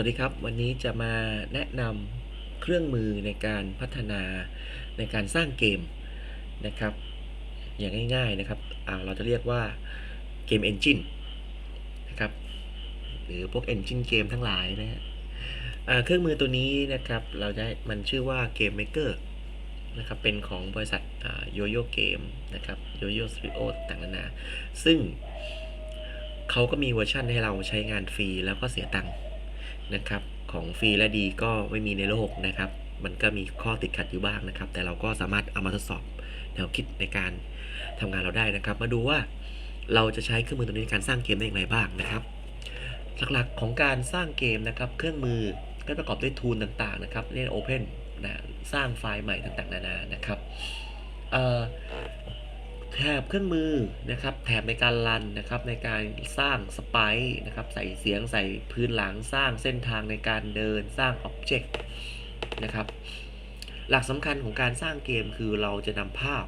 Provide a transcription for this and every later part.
วัสดีครับ วันนี้จะมาแนะนำเครื่องมือในการพัฒนาในการสร้างเกมนะครับ อย่างง่ายๆนะครับเราจะเรียกว่าเกมเอนจินนะครับหรือพวกเอนจินเกมทั้งหลายนะฮะเครื่องมือตัวนี้นะครับเราได้มันชื่อว่าเกมเมเกอร์นะครับเป็นของบริษัทโยโย่เกมนะครับโยโย่สตูดิโอต่างๆนานาซึ่งเขาก็มีเวอร์ชันให้เราใช้งานฟรีแล้วก็เสียตังค์ นะครับของฟรีและดีก็ไม่มีในโลกนะครับ มันก็มีข้อติดขัดอยู่บ้างนะครับ แต่เราก็สามารถเอามาทดสอบแนวคิดในการทำงานเราได้นะครับ มาดูว่าเราจะใช้เครื่องมือตัวนี้ในการสร้างเกมได้อย่างไรบ้างนะครับ หลักๆของการสร้างเกมนะครับ เครื่องมือก็ประกอบด้วยทูลต่างๆนะครับเรียก Open นะสร้างไฟล์ใหม่ต่างๆ นานานะครับเอ่อ แถบเครื่องมือนะครับ แถบในการรันนะครับ ในการสร้างสไปซ์นะครับ ใส่เสียงใส่พื้นหลังสร้างเส้นทางในการเดินสร้างอ็อบเจกต์นะครับ หลักสำคัญของการสร้างเกมคือเราจะนำภาพ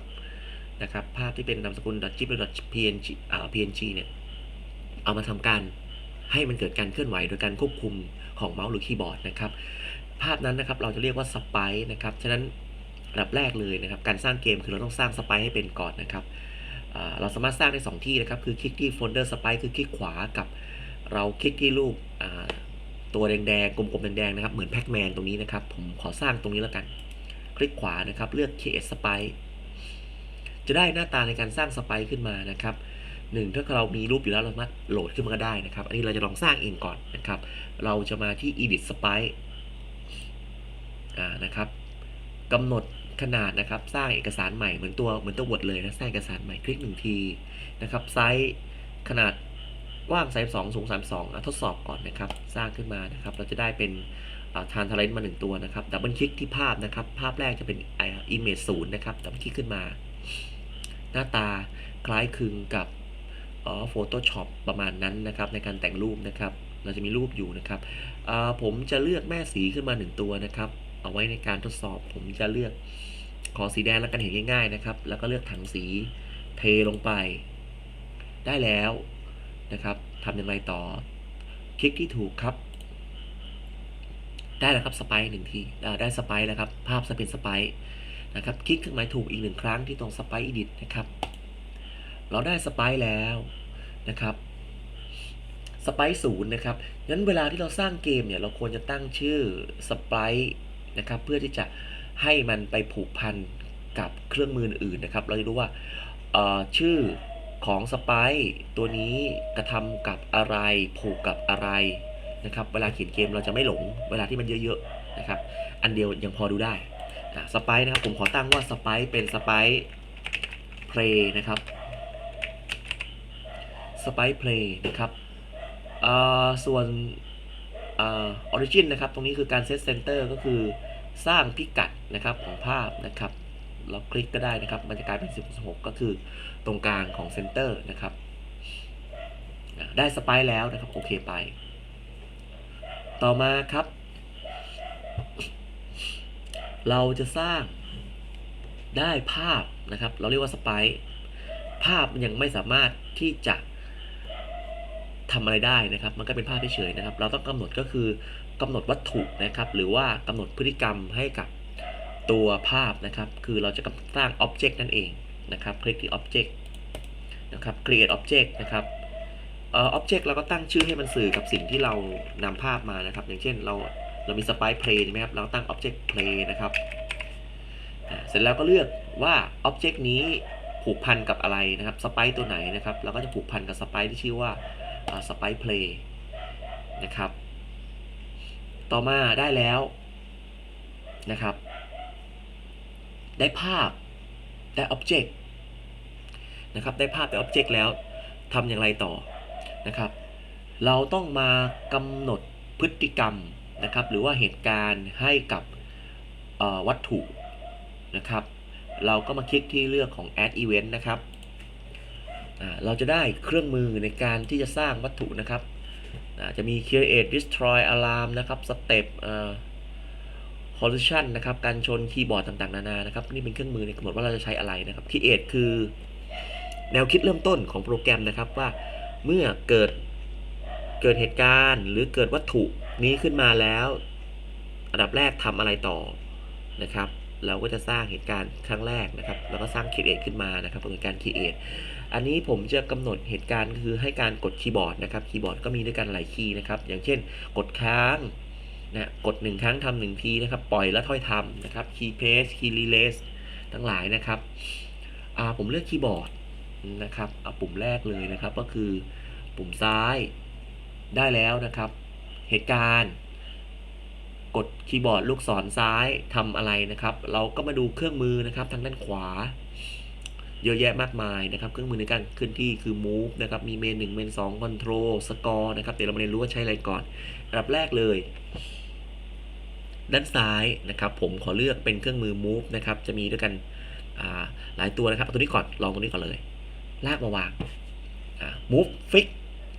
นะครับ ภาพที่เป็นนามสกุล .zip หรือ .png อ่า png เนี่ย เอามาทำการให้มันเกิดการเคลื่อนไหวโดยการควบคุมของเมาส์หรือคีย์บอร์ดนะครับ ภาพนั้นนะครับเราจะเรียกว่าสไปซ์นะครับ ฉะนั้น ระดับแรกเลยนะครับ การสร้างเกมคือเราต้องสร้างสไปซ์ให้เป็นก่อนนะครับเราสามารถสร้างได้ 2 ที่นะครับ คือคลิกที่โฟลเดอร์สไปคือคลิกขวากับ เราคลิกที่รูปตัวแดงๆ กลมๆ แดงๆ นะครับ เหมือนแพ็กแมนตรงนี้นะครับ ผมขอสร้างตรงนี้แล้วกัน คลิกขวานะครับ เลือก create spike จะได้หน้าตาในการสร้างสไปขึ้นมานะครับหนึ่งถ้าเรามีรูปอยู่แล้วเราสามารถโหลดขึ้นมาก็ได้นะครับ อันนี้เราจะลองสร้างเองก่อนนะครับ เราจะมาที่ edit spike นะครับกำหนด ขนาดนะครับ สร้างเอกสารใหม่เหมือนตัวเหมือนตัว Word เลยนะสร้างเอกสารใหม่คลิกหนึ่งทีนะครับไซส์ขนาดกว้าง32สูง 32อะทดสอบก่อนนะครับ สร้างขึ้นมานะครับ เราจะได้เป็นทานทาเลนต์มาหนึ่งตัวนะครับดับเบิลคลิกที่ภาพนะครับ ภาพแรกจะเป็น image ศูนย์นะครับดับเบิลคลิกขึ้นมา หน้าตาคล้ายคลึงกับอ๋อ Photoshop ประมาณนั้นนะครับ ในการแต่งรูปนะครับ เราจะมีรูปอยู่นะครับผมจะเลือกแม่สีขึ้นมาหนึ่งตัวนะครับ เอาไว้ในการทดสอบผมจะเลือก ขอสีแดงแล้วกันเห็นง่ายๆนะครับ แล้วก็เลือกถังสีเทลงไป ได้แล้วนะครับทำอย่างไรต่อ คลิกที่ถูกครับ ได้แล้วครับสไปหนึ่งทีได้สไปแล้วครับ ภาพจะเป็นสไปนะครับ คลิกเครื่องหมายถูกอีกหนึ่งครั้งที่ตรงสไปอีดิทนะครับ เราได้สไปแล้วนะครับสไปศูนย์นะครับ งั้นเวลาที่เราสร้างเกมเนี่ย เราควรจะตั้งชื่อสไปนะครับ เพื่อที่จะ ให้มันไปผูกพันกับเครื่องมืออื่นนะครับ เราจะรู้ว่าชื่อของสไปตัวนี้กระทำกับอะไรผูกกับอะไรนะครับ เวลาเขียนเกมเราจะไม่หลงเวลาที่มันเยอะๆนะครับ อันเดียวยังพอดูได้สไปนะครับผมขอตั้งว่าสไปเป็นสไปเพลย์นะครับสไปเพลย์นะครับส่วนออริจินนะครับ ตรงนี้คือการเซตเซนเตอร์ก็คือ สร้างพิกัดนะครับของภาพนะครับเราคลิกก็ได้นะครับ มันจะกลายเป็น 16 ก็คือตรงกลางของเซนเตอร์นะครับ ได้สไปแล้วนะครับ โอเคไป ต่อมาครับ เราจะสร้างได้ภาพนะครับ เราเรียกว่าสไปภาพยังไม่สามารถที่จะ ทำอะไรได้นะครับ มันก็เป็นภาพเฉยๆนะครับ เราต้องกำหนดก็คือกำหนดวัตถุนะครับ หรือว่ากำหนดพฤติกรรมให้กับตัวภาพนะครับ คือเราจะสร้าง Object นั่นเองนะครับ คลิกที่ Object นะครับ Create Object นะครับเอ่อ Object เราก็ตั้งชื่อให้มันสื่อกับสิ่งที่เรานำภาพมานะครับ อย่างเช่นเราเรามี Spy Play ใช่ไหมครับ เราตั้ง Object Play นะครับเสร็จแล้วก็เลือกว่า Object นี้ผูกพันกับอะไรนะครับสไปตัวไหนนะครับ เราก็จะผูกพันกับสไปที่ชื่อว่า สไปเพลย์นะครับ ต่อมาได้แล้วนะครับ ได้ภาพได้อ็อบเจกต์นะครับ ได้ภาพได้อ็อบเจกต์แล้วทำอย่างไรต่อนะครับ เราต้องมากำหนดพฤติกรรมนะครับ หรือว่าเหตุการณ์ให้กับวัตถุนะครับ เราก็มาคลิกที่เลือกของ add event นะครับ เราจะได้เครื่องมือในการที่จะสร้างวัตถุนะครับจะมี create destroy alarm นะครับ step collision นะครับ การชนคีย์บอร์ดต่างๆ นานานะครับ นี่เป็นเครื่องมือในกำหนดว่าเราจะใช้อะไรนะครับ create คือแนวคิดเริ่มต้นของโปรแกรมนะครับว่าเมื่อเกิดเกิดเหตุการณ์หรือเกิดวัตถุนี้ขึ้นมาแล้วอันดับแรกทำอะไรต่อนะครับ เราก็จะสร้างเหตุการณ์ครั้งแรกนะครับ แล้วก็สร้าง create ขึ้นมานะครับเป็นการ create อั อันนี้ผมจะกำหนดเหตุการณ์คือให้การกดคีย์บอร์ดนะครับคีย์บอร์ดก็มีด้วยกันหลายคีย์นะครับ อย่างเช่น กดค้างนะกดหนึ่งครั้งทำหนึ่งทีนะครับ ปล่อยแล้วถ้อยทำนะครับคีย์เพสคีย์รีเลสทั้งหลายนะครับผมเลือกคีย์บอร์ดนะครับเอาปุ่มแรกเลยนะครับ ก็คือปุ่มซ้ายได้แล้วนะครับ เหตุการณ์กดคีย์บอร์ดลูกศรซ้ายทำอะไรนะครับ เราก็มาดูเครื่องมือนะครับ ทางด้านขวา เยอะแยะมากมายนะครับเครื่องมือในการเคลื่อนที่คือ move นะครับมีเมน1เมน2 control score นะครับเดี๋ยวเรามาเรียนรู้ว่าใช้อะไรก่อนอันดับแรกเลย ด้านซ้ายนะครับผมขอเลือกเป็นเครื่องมือ move นะครับจะมีด้วยกันหลายตัวนะครับเอาตัวนี้ก่อนลองตัวนี้ก่อนเลย ลากมาวาง move fix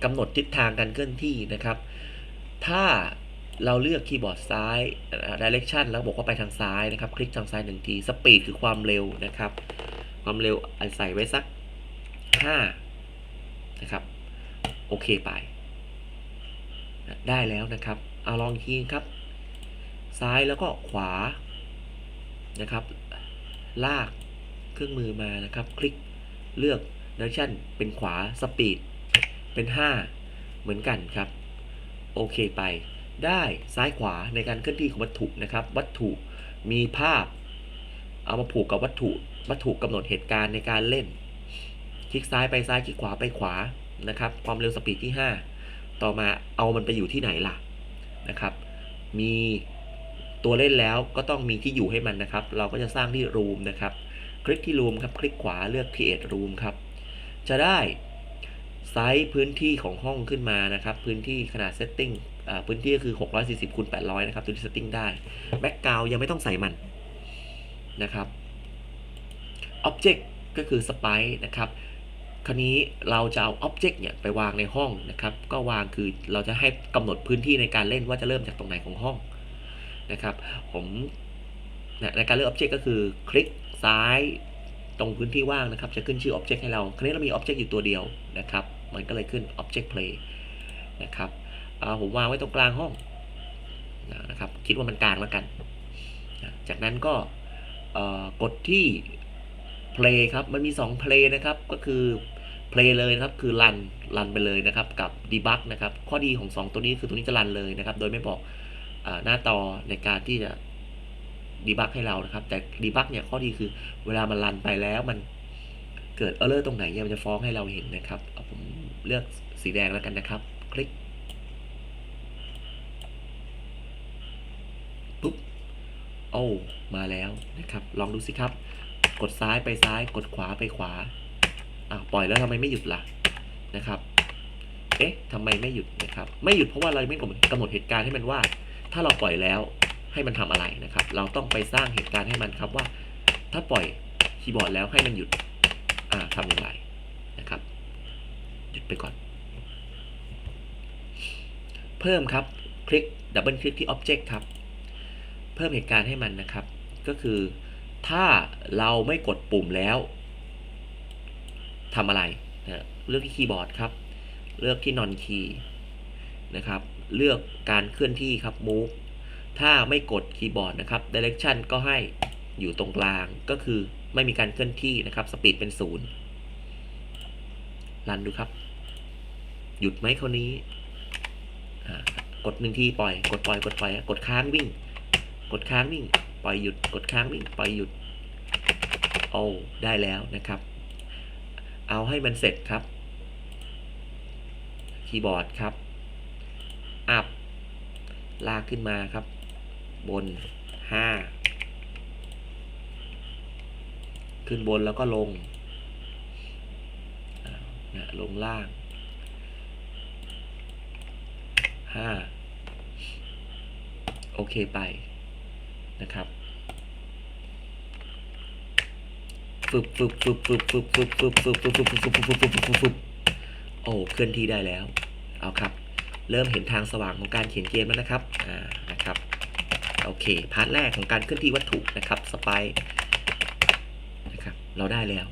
กำหนดทิศทางการเคลื่อนที่นะครับ ถ้าเราเลือกคีย์บอร์ดซ้าย direction แล้วบอกว่าไปทางซ้ายนะครับ คลิกทางซ้ายหนึ่งที speed คือความเร็วนะครับ ความเร็วใส่ไว้สัก 5 นะครับ โอเคไป ได้แล้วนะครับ เอาลองทีครับ ซ้ายแล้วก็ขวานะครับ ลากเครื่องมือมานะครับ คลิกเลือก direction เป็นขวา speed เป็น 5 เหมือนกันครับ โอเคไป ได้ซ้ายขวาในการเคลื่อนที่ของวัตถุนะครับ วัตถุมีภาพ เอามาผูกกับวัตถุวัตถุกำหนดเหตุการณ์ในการเล่น คลิกซ้ายไปซ้ายคลิกขวาไปขวานะครับ ความเร็วสปีดที่ 5 ต่อมาเอามันไปอยู่ที่ไหนล่ะนะครับ มีตัวเล่นแล้วก็ต้องมีที่อยู่ให้มันนะครับ เราก็จะสร้างที่ room นะครับ คลิกที่ room ครับ คลิกขวาเลือก create room ครับ จะได้ไซส์พื้นที่ของห้องขึ้นมานะครับ พื้นที่ขนาด setting พื้นที่ก็คือ 640คูณ800 นะครับตัวที่ setting ได้ background ยังไม่ต้องใส่มัน นะครับ object ก็คือ sprite นะครับคราวนี้เราจะเอา object เนี่ยไปวางในห้องนะครับ ก็วางคือเราจะให้กำหนดพื้นที่ในการเล่นว่าจะเริ่มจากตรงไหนของห้องนะครับ ผมในการเลือก object ก็คือคลิกซ้ายตรงพื้นที่ว่างนะครับ จะขึ้นชื่อ object ให้เรา คราวนี้เรามี object อยู่ตัวเดียวนะครับ มันก็เลยขึ้น object play นะครับผมวางไว้ตรงกลางห้องนะครับ คิดว่ามันกลางแล้วกัน จากนั้นก็ กดที่ play ครับ มันมี 2 play นะครับ ก็คือ play เลยนะครับ คือ run run ไปเลยนะครับ กับ debug นะครับ ข้อดีของ 2 ตัวนี้คือตัวนี้จะ run เลยนะครับ โดยไม่บอกอหน้าต่อในการที่จะ debug ให้เรานะครับ แต่ debug เนี่ย ข้อดีคือเวลามัน run ไปแล้วมันเกิด error ตรงไหนเนี่ย มันจะฟ้องให้เราเห็นนะครับเอาผมเลือกสีแดงแล้วกันนะครับ คลิก ปุ๊บ โอ้มาแล้วนะครับ ลองดูสิครับ กดซ้ายไปซ้าย กดขวาไปขวาอ่าปล่อยแล้วทำไมไม่หยุดล่ะนะครับ เอ๊ะทำไมไม่หยุดนะครับ ไม่หยุดเพราะว่าเราไม่กำหนดกำหนดเหตุการณ์ให้มันว่า ถ้าเราปล่อยแล้วให้มันทำอะไรนะครับ เราต้องไปสร้างเหตุการณ์ให้มันครับว่า ถ้าปล่อยคีย์บอร์ดแล้วให้มันหยุดอ่าทำอย่างไรนะครับ หยุดไปก่อน เพิ่มครับ คลิกดับเบิลคลิกที่ Object ครับ เพิ่มเหตุการณ์ให้มันนะครับ ก็คือถ้าเราไม่กดปุ่มแล้วทำอะไรนะเลือกที่คีย์บอร์ดครับ เลือกที่ non key นะครับ เลือกการเคลื่อนที่ครับ move ถ้าไม่กดคีย์บอร์ดนะครับ direction ก็ให้อยู่ตรงกลาง ก็คือไม่มีการเคลื่อนที่นะครับ speed เป็นศูนย์รันดูครับ หยุดไหมคราวนี้ กดหนึ่งทีปล่อย กดปล่อย กดปล่อย กดค้างวิ่ง กดค้างวิ่ง ปล่อยหยุด กดค้างวิ่ง ปล่อยหยุด โอ้ได้แล้วนะครับ เอาให้มันเสร็จครับ คีย์บอร์ดครับ อัพ ลากขึ้นมาครับ บน 5 ขึ้นบนแล้วก็ลงนะลงล่าง 5 โอเคไป นะครับฟึบฟึบฟึบฟึบฟึบฟึบฟึบฟึบฟึบฟึบฟึบฟึบฟึบฟึบฟึบฟึบโอ้เคลื่อนที่ได้แล้ว เอาครับ เริ่มเห็นทางสว่างของการเขียนเกมแล้วนะครับ อ่า นะครับ โอเค พาร์ทแรกของการเคลื่อนที่วัตถุนะครับ สไปนะครับ เราได้แล้ว